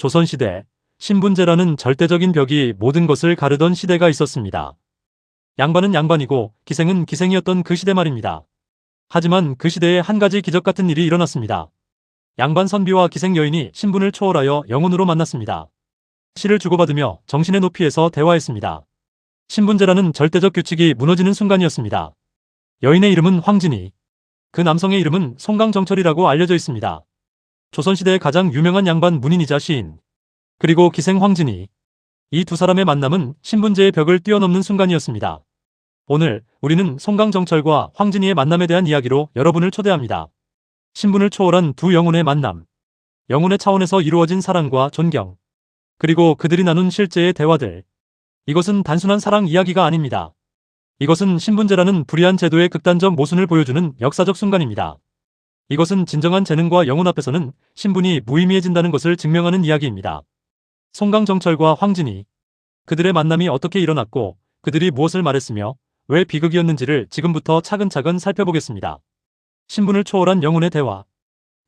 조선시대 신분제라는 절대적인 벽이 모든 것을 가르던 시대가 있었습니다. 양반은 양반이고 기생은 기생이었던 그 시대 말입니다. 하지만 그 시대에 한 가지 기적 같은 일이 일어났습니다. 양반 선비와 기생 여인이 신분을 초월하여 영혼으로 만났습니다. 시를 주고받으며 정신의 높이에서 대화했습니다. 신분제라는 절대적 규칙이 무너지는 순간이었습니다. 여인의 이름은 황진이, 그 남성의 이름은 송강정철이라고 알려져 있습니다. 조선시대의 가장 유명한 양반 문인이자 시인, 그리고 기생 황진이, 이 두 사람의 만남은 신분제의 벽을 뛰어넘는 순간이었습니다. 오늘 우리는 송강정철과 황진이의 만남에 대한 이야기로 여러분을 초대합니다. 신분을 초월한 두 영혼의 만남, 영혼의 차원에서 이루어진 사랑과 존경, 그리고 그들이 나눈 실제의 대화들. 이것은 단순한 사랑 이야기가 아닙니다. 이것은 신분제라는 불의한 제도의 극단적 모순을 보여주는 역사적 순간입니다. 이것은 진정한 재능과 영혼 앞에서는 신분이 무의미해진다는 것을 증명하는 이야기입니다. 송강정철과 황진이 그들의 만남이 어떻게 일어났고 그들이 무엇을 말했으며 왜 비극이었는지를 지금부터 차근차근 살펴보겠습니다. 신분을 초월한 영혼의 대화.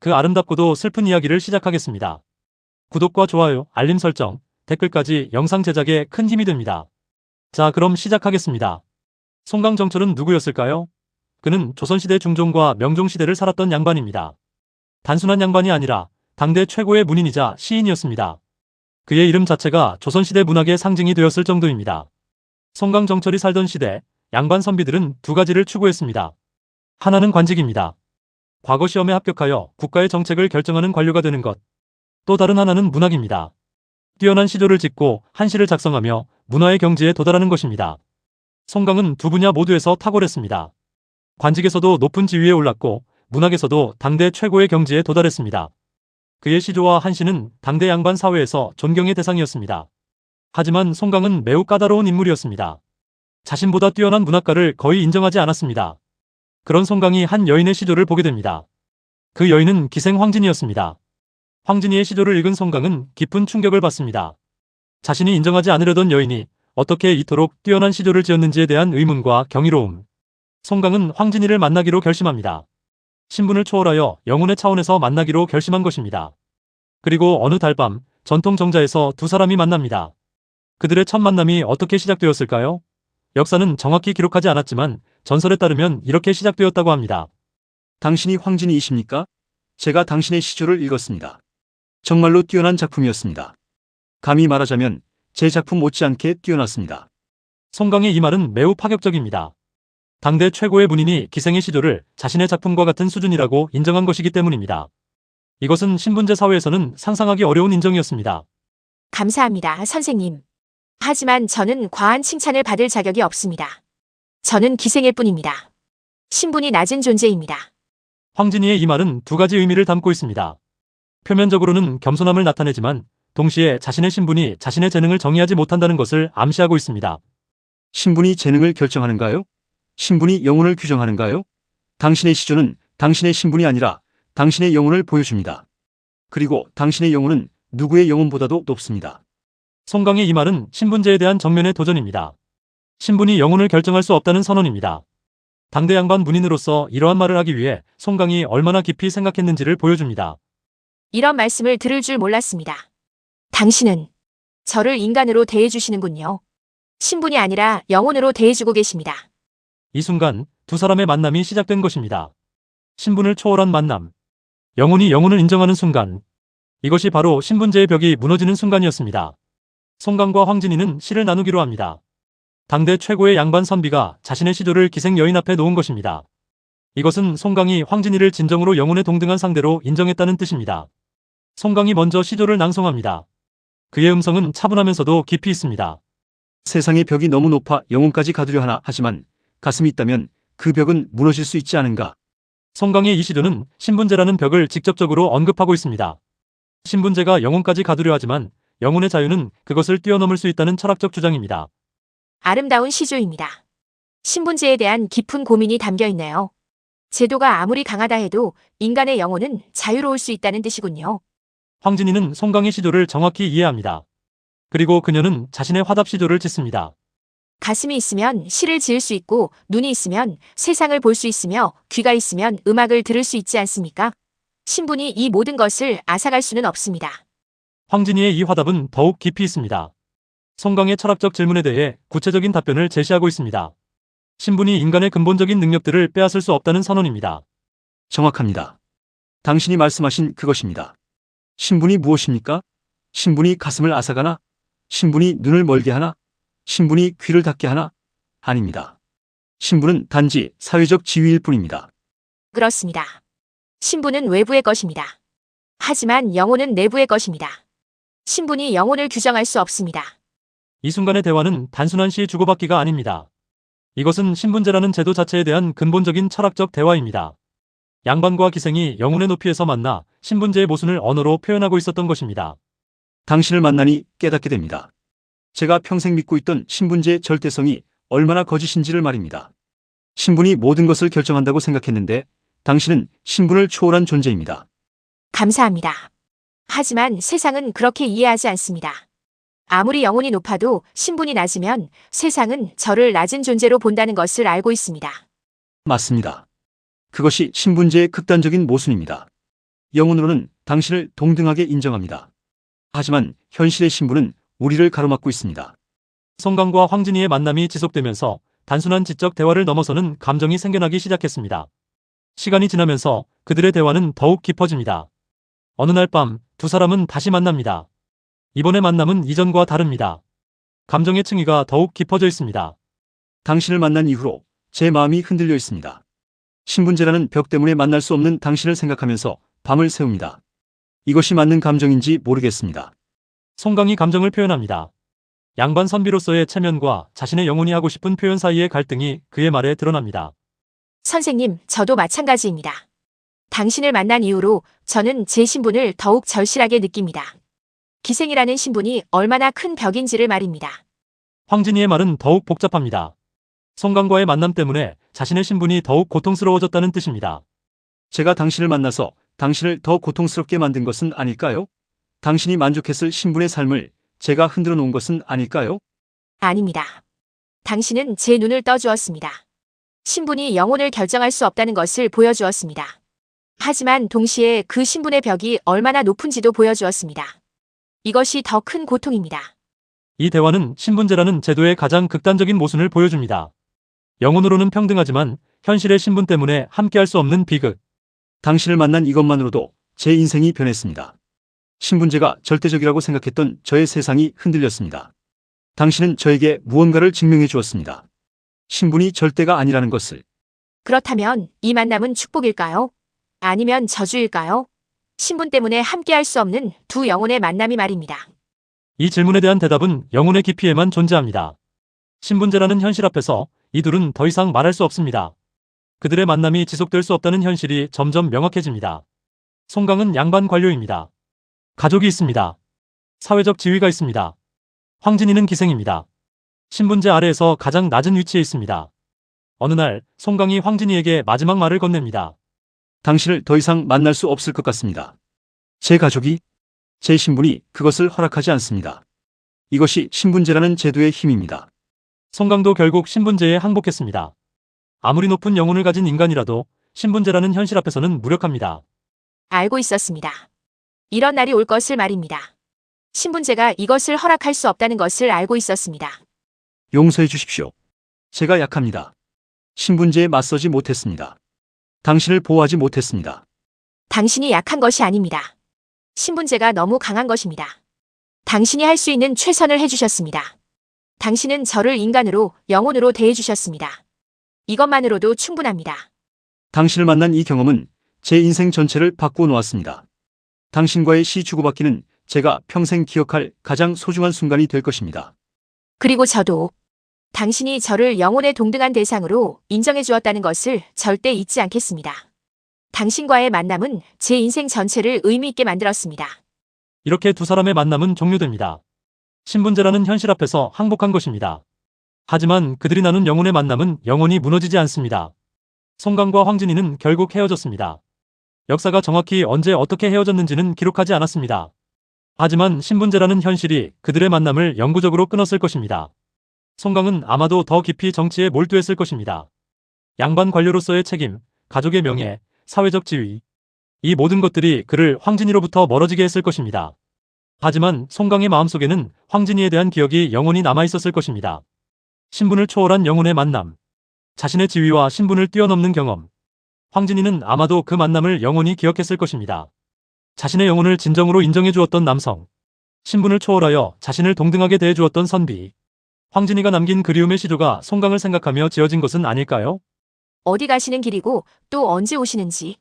그 아름답고도 슬픈 이야기를 시작하겠습니다. 구독과 좋아요, 알림 설정, 댓글까지 영상 제작에 큰 힘이 됩니다. 자, 그럼 시작하겠습니다. 송강정철은 누구였을까요? 그는 조선시대 중종과 명종시대를 살았던 양반입니다. 단순한 양반이 아니라 당대 최고의 문인이자 시인이었습니다. 그의 이름 자체가 조선시대 문학의 상징이 되었을 정도입니다. 송강정철이 살던 시대, 양반 선비들은 두 가지를 추구했습니다. 하나는 관직입니다. 과거 시험에 합격하여 국가의 정책을 결정하는 관료가 되는 것. 또 다른 하나는 문학입니다. 뛰어난 시조를 짓고 한시를 작성하며 문화의 경지에 도달하는 것입니다. 송강은 두 분야 모두에서 탁월했습니다. 관직에서도 높은 지위에 올랐고 문학에서도 당대 최고의 경지에 도달했습니다. 그의 시조와 한시는 당대 양반 사회에서 존경의 대상이었습니다. 하지만 송강은 매우 까다로운 인물이었습니다. 자신보다 뛰어난 문학가를 거의 인정하지 않았습니다. 그런 송강이 한 여인의 시조를 보게 됩니다. 그 여인은 기생 황진이었습니다. 황진이의 시조를 읽은 송강은 깊은 충격을 받습니다. 자신이 인정하지 않으려던 여인이 어떻게 이토록 뛰어난 시조를 지었는지에 대한 의문과 경이로움. 송강은 황진이를 만나기로 결심합니다. 신분을 초월하여 영혼의 차원에서 만나기로 결심한 것입니다. 그리고 어느 달 밤 전통 정자에서 두 사람이 만납니다. 그들의 첫 만남이 어떻게 시작되었을까요? 역사는 정확히 기록하지 않았지만 전설에 따르면 이렇게 시작되었다고 합니다. 당신이 황진이이십니까? 제가 당신의 시조를 읽었습니다. 정말로 뛰어난 작품이었습니다. 감히 말하자면 제 작품 못지않게 뛰어났습니다. 송강의 이 말은 매우 파격적입니다. 당대 최고의 문인이 기생의 시조를 자신의 작품과 같은 수준이라고 인정한 것이기 때문입니다. 이것은 신분제 사회에서는 상상하기 어려운 인정이었습니다. 감사합니다, 선생님. 하지만 저는 과한 칭찬을 받을 자격이 없습니다. 저는 기생일 뿐입니다. 신분이 낮은 존재입니다. 황진이의 이 말은 두 가지 의미를 담고 있습니다. 표면적으로는 겸손함을 나타내지만 동시에 자신의 신분이 자신의 재능을 정의하지 못한다는 것을 암시하고 있습니다. 신분이 재능을 결정하는가요? 신분이 영혼을 규정하는가요? 당신의 시조는 당신의 신분이 아니라 당신의 영혼을 보여줍니다. 그리고 당신의 영혼은 누구의 영혼보다도 높습니다. 송강의 이 말은 신분제에 대한 정면의 도전입니다. 신분이 영혼을 결정할 수 없다는 선언입니다. 당대 양반 문인으로서 이러한 말을 하기 위해 송강이 얼마나 깊이 생각했는지를 보여줍니다. 이런 말씀을 들을 줄 몰랐습니다. 당신은 저를 인간으로 대해주시는군요. 신분이 아니라 영혼으로 대해주고 계십니다. 이 순간 두 사람의 만남이 시작된 것입니다. 신분을 초월한 만남. 영혼이 영혼을 인정하는 순간. 이것이 바로 신분제의 벽이 무너지는 순간이었습니다. 송강과 황진이는 시를 나누기로 합니다. 당대 최고의 양반 선비가 자신의 시조를 기생 여인 앞에 놓은 것입니다. 이것은 송강이 황진이를 진정으로 영혼에 동등한 상대로 인정했다는 뜻입니다. 송강이 먼저 시조를 낭송합니다. 그의 음성은 차분하면서도 깊이 있습니다. 세상의 벽이 너무 높아 영혼까지 가두려 하나 하지만 가슴이 있다면 그 벽은 무너질 수 있지 않은가. 송강의 이 시조는 신분제라는 벽을 직접적으로 언급하고 있습니다. 신분제가 영혼까지 가두려 하지만 영혼의 자유는 그것을 뛰어넘을 수 있다는 철학적 주장입니다. 아름다운 시조입니다. 신분제에 대한 깊은 고민이 담겨 있네요. 제도가 아무리 강하다 해도 인간의 영혼은 자유로울 수 있다는 뜻이군요. 황진이는 송강의 시조를 정확히 이해합니다. 그리고 그녀는 자신의 화답 시조를 짓습니다. 가슴이 있으면 시를 지을 수 있고 눈이 있으면 세상을 볼 수 있으며 귀가 있으면 음악을 들을 수 있지 않습니까? 신분이 이 모든 것을 앗아갈 수는 없습니다. 황진이의 이 화답은 더욱 깊이 있습니다. 송강의 철학적 질문에 대해 구체적인 답변을 제시하고 있습니다. 신분이 인간의 근본적인 능력들을 빼앗을 수 없다는 선언입니다. 정확합니다. 당신이 말씀하신 그것입니다. 신분이 무엇입니까? 신분이 가슴을 앗아가나? 신분이 눈을 멀게 하나? 신분이 귀를 닫게 하나? 아닙니다. 신분은 단지 사회적 지위일 뿐입니다. 그렇습니다. 신분은 외부의 것입니다. 하지만 영혼은 내부의 것입니다. 신분이 영혼을 규정할 수 없습니다. 이 순간의 대화는 단순한 시 주고받기가 아닙니다. 이것은 신분제라는 제도 자체에 대한 근본적인 철학적 대화입니다. 양반과 기생이 영혼의 높이에서 만나 신분제의 모순을 언어로 표현하고 있었던 것입니다. 당신을 만나니 깨닫게 됩니다. 제가 평생 믿고 있던 신분제의 절대성이 얼마나 거짓인지를 말입니다. 신분이 모든 것을 결정한다고 생각했는데 당신은 신분을 초월한 존재입니다. 감사합니다. 하지만 세상은 그렇게 이해하지 않습니다. 아무리 영혼이 높아도 신분이 낮으면 세상은 저를 낮은 존재로 본다는 것을 알고 있습니다. 맞습니다. 그것이 신분제의 극단적인 모순입니다. 영혼으로는 당신을 동등하게 인정합니다. 하지만 현실의 신분은 우리를 가로막고 있습니다. 송강과 황진이의 만남이 지속되면서 단순한 지적 대화를 넘어서는 감정이 생겨나기 시작했습니다. 시간이 지나면서 그들의 대화는 더욱 깊어집니다. 어느 날 밤 두 사람은 다시 만납니다. 이번의 만남은 이전과 다릅니다. 감정의 층위가 더욱 깊어져 있습니다. 당신을 만난 이후로 제 마음이 흔들려 있습니다. 신분제라는 벽 때문에 만날 수 없는 당신을 생각하면서 밤을 새웁니다. 이것이 맞는 감정인지 모르겠습니다. 송강이 감정을 표현합니다. 양반 선비로서의 체면과 자신의 영혼이 하고 싶은 표현 사이의 갈등이 그의 말에 드러납니다. 선생님, 저도 마찬가지입니다. 당신을 만난 이후로 저는 제 신분을 더욱 절실하게 느낍니다. 기생이라는 신분이 얼마나 큰 벽인지를 말입니다. 황진이의 말은 더욱 복잡합니다. 송강과의 만남 때문에 자신의 신분이 더욱 고통스러워졌다는 뜻입니다. 제가 당신을 만나서 당신을 더 고통스럽게 만든 것은 아닐까요? 당신이 만족했을 신분의 삶을 제가 흔들어 놓은 것은 아닐까요? 아닙니다. 당신은 제 눈을 떠주었습니다. 신분이 영혼을 결정할 수 없다는 것을 보여주었습니다. 하지만 동시에 그 신분의 벽이 얼마나 높은지도 보여주었습니다. 이것이 더 큰 고통입니다. 이 대화는 신분제라는 제도의 가장 극단적인 모순을 보여줍니다. 영혼으로는 평등하지만 현실의 신분 때문에 함께할 수 없는 비극. 당신을 만난 이것만으로도 제 인생이 변했습니다. 신분제가 절대적이라고 생각했던 저의 세상이 흔들렸습니다. 당신은 저에게 무언가를 증명해 주었습니다. 신분이 절대가 아니라는 것을 그렇다면 이 만남은 축복일까요? 아니면 저주일까요? 신분 때문에 함께할 수 없는 두 영혼의 만남이 말입니다. 이 질문에 대한 대답은 영혼의 깊이에만 존재합니다. 신분제라는 현실 앞에서 이 둘은 더 이상 말할 수 없습니다. 그들의 만남이 지속될 수 없다는 현실이 점점 명확해집니다. 송강은 양반 관료입니다. 가족이 있습니다. 사회적 지위가 있습니다. 황진이는 기생입니다. 신분제 아래에서 가장 낮은 위치에 있습니다. 어느 날 송강이 황진이에게 마지막 말을 건넵니다. 당신을 더 이상 만날 수 없을 것 같습니다. 제 가족이, 제 신분이 그것을 허락하지 않습니다. 이것이 신분제라는 제도의 힘입니다. 송강도 결국 신분제에 항복했습니다. 아무리 높은 영혼을 가진 인간이라도 신분제라는 현실 앞에서는 무력합니다. 알고 있었습니다. 이런 날이 올 것을 말입니다. 신분제가 이것을 허락할 수 없다는 것을 알고 있었습니다. 용서해 주십시오. 제가 약합니다. 신분제에 맞서지 못했습니다. 당신을 보호하지 못했습니다. 당신이 약한 것이 아닙니다. 신분제가 너무 강한 것입니다. 당신이 할 수 있는 최선을 해주셨습니다. 당신은 저를 인간으로, 영혼으로 대해주셨습니다. 이것만으로도 충분합니다. 당신을 만난 이 경험은 제 인생 전체를 바꾸어 놓았습니다. 당신과의 시 주고받기는 제가 평생 기억할 가장 소중한 순간이 될 것입니다. 그리고 저도 당신이 저를 영혼의 동등한 대상으로 인정해 주었다는 것을 절대 잊지 않겠습니다. 당신과의 만남은 제 인생 전체를 의미 있게 만들었습니다. 이렇게 두 사람의 만남은 종료됩니다. 신분제라는 현실 앞에서 항복한 것입니다. 하지만 그들이 나눈 영혼의 만남은 영원히 무너지지 않습니다. 송강과 황진이는 결국 헤어졌습니다. 역사가 정확히 언제 어떻게 헤어졌는지는 기록하지 않았습니다. 하지만 신분제라는 현실이 그들의 만남을 영구적으로 끊었을 것입니다. 송강은 아마도 더 깊이 정치에 몰두했을 것입니다. 양반 관료로서의 책임, 가족의 명예, 사회적 지위. 이 모든 것들이 그를 황진이로부터 멀어지게 했을 것입니다. 하지만 송강의 마음속에는 황진이에 대한 기억이 영원히 남아 있었을 것입니다. 신분을 초월한 영혼의 만남. 자신의 지위와 신분을 뛰어넘는 경험. 황진이는 아마도 그 만남을 영원히 기억했을 것입니다. 자신의 영혼을 진정으로 인정해 주었던 남성. 신분을 초월하여 자신을 동등하게 대해 주었던 선비. 황진이가 남긴 그리움의 시조가 송강을 생각하며 지어진 것은 아닐까요? 어디 가시는 길이고 또 언제 오시는지.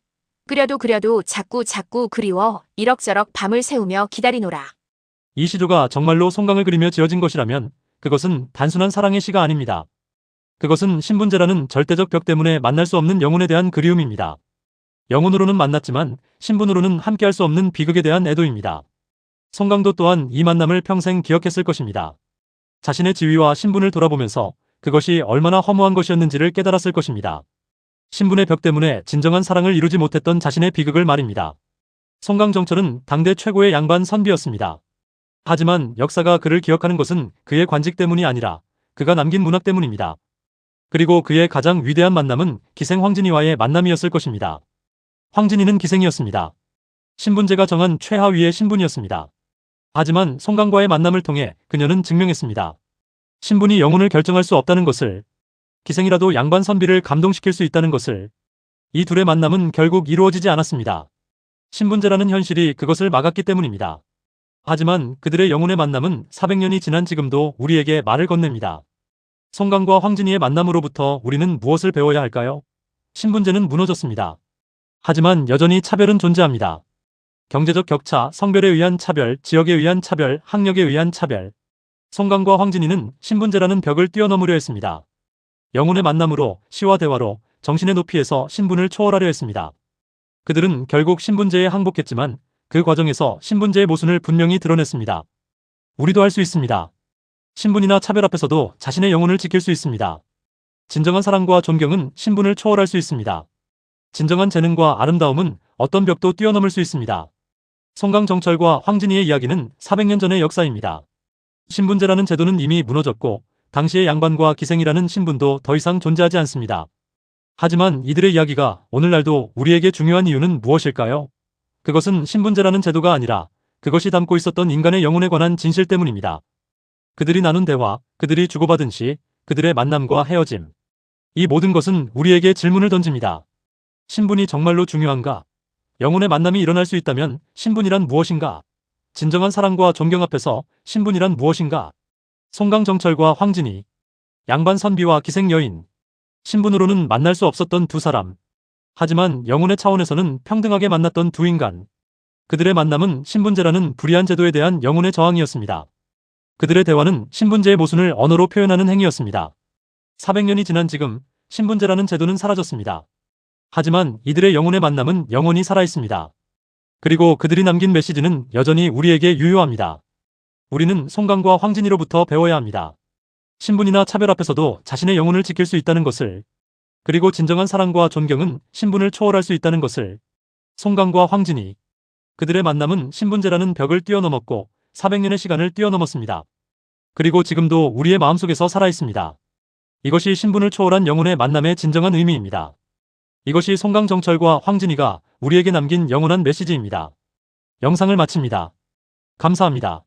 그려도 그려도 자꾸 자꾸 그리워 이럭저럭 밤을 새우며 기다리노라. 이 시조가 정말로 송강을 그리며 지어진 것이라면 그것은 단순한 사랑의 시가 아닙니다. 그것은 신분제라는 절대적 벽 때문에 만날 수 없는 영혼에 대한 그리움입니다. 영혼으로는 만났지만 신분으로는 함께할 수 없는 비극에 대한 애도입니다. 송강도 또한 이 만남을 평생 기억했을 것입니다. 자신의 지위와 신분을 돌아보면서 그것이 얼마나 허무한 것이었는지를 깨달았을 것입니다. 신분의 벽 때문에 진정한 사랑을 이루지 못했던 자신의 비극을 말입니다. 송강정철은 당대 최고의 양반 선비였습니다. 하지만 역사가 그를 기억하는 것은 그의 관직 때문이 아니라 그가 남긴 문학 때문입니다. 그리고 그의 가장 위대한 만남은 기생 황진이와의 만남이었을 것입니다. 황진이는 기생이었습니다. 신분제가 정한 최하위의 신분이었습니다. 하지만 송강과의 만남을 통해 그녀는 증명했습니다. 신분이 영혼을 결정할 수 없다는 것을, 기생이라도 양반 선비를 감동시킬 수 있다는 것을, 이 둘의 만남은 결국 이루어지지 않았습니다. 신분제라는 현실이 그것을 막았기 때문입니다. 하지만 그들의 영혼의 만남은 400년이 지난 지금도 우리에게 말을 건넵니다. 송강과 황진이의 만남으로부터 우리는 무엇을 배워야 할까요? 신분제는 무너졌습니다. 하지만 여전히 차별은 존재합니다. 경제적 격차, 성별에 의한 차별, 지역에 의한 차별, 학력에 의한 차별. 송강과 황진이는 신분제라는 벽을 뛰어넘으려 했습니다. 영혼의 만남으로, 시와 대화로, 정신의 높이에서 신분을 초월하려 했습니다. 그들은 결국 신분제에 항복했지만 그 과정에서 신분제의 모순을 분명히 드러냈습니다. 우리도 할 수 있습니다. 신분이나 차별 앞에서도 자신의 영혼을 지킬 수 있습니다. 진정한 사랑과 존경은 신분을 초월할 수 있습니다. 진정한 재능과 아름다움은 어떤 벽도 뛰어넘을 수 있습니다. 송강정철과 황진이의 이야기는 400년 전의 역사입니다. 신분제라는 제도는 이미 무너졌고 당시의 양반과 기생이라는 신분도 더 이상 존재하지 않습니다. 하지만 이들의 이야기가 오늘날도 우리에게 중요한 이유는 무엇일까요? 그것은 신분제라는 제도가 아니라 그것이 담고 있었던 인간의 영혼에 관한 진실 때문입니다. 그들이 나눈 대화, 그들이 주고받은 시, 그들의 만남과 헤어짐. 이 모든 것은 우리에게 질문을 던집니다. 신분이 정말로 중요한가? 영혼의 만남이 일어날 수 있다면 신분이란 무엇인가? 진정한 사랑과 존경 앞에서 신분이란 무엇인가? 송강정철과 황진이, 양반 선비와 기생 여인. 신분으로는 만날 수 없었던 두 사람. 하지만 영혼의 차원에서는 평등하게 만났던 두 인간. 그들의 만남은 신분제라는 불의한 제도에 대한 영혼의 저항이었습니다. 그들의 대화는 신분제의 모순을 언어로 표현하는 행위였습니다. 400년이 지난 지금 신분제라는 제도는 사라졌습니다. 하지만 이들의 영혼의 만남은 영원히 살아있습니다. 그리고 그들이 남긴 메시지는 여전히 우리에게 유효합니다. 우리는 송강과 황진이로부터 배워야 합니다. 신분이나 차별 앞에서도 자신의 영혼을 지킬 수 있다는 것을, 그리고 진정한 사랑과 존경은 신분을 초월할 수 있다는 것을, 송강과 황진이, 그들의 만남은 신분제라는 벽을 뛰어넘었고 400년의 시간을 뛰어넘었습니다. 그리고 지금도 우리의 마음속에서 살아있습니다. 이것이 신분을 초월한 영혼의 만남의 진정한 의미입니다. 이것이 송강정철과 황진이가 우리에게 남긴 영원한 메시지입니다. 영상을 마칩니다. 감사합니다.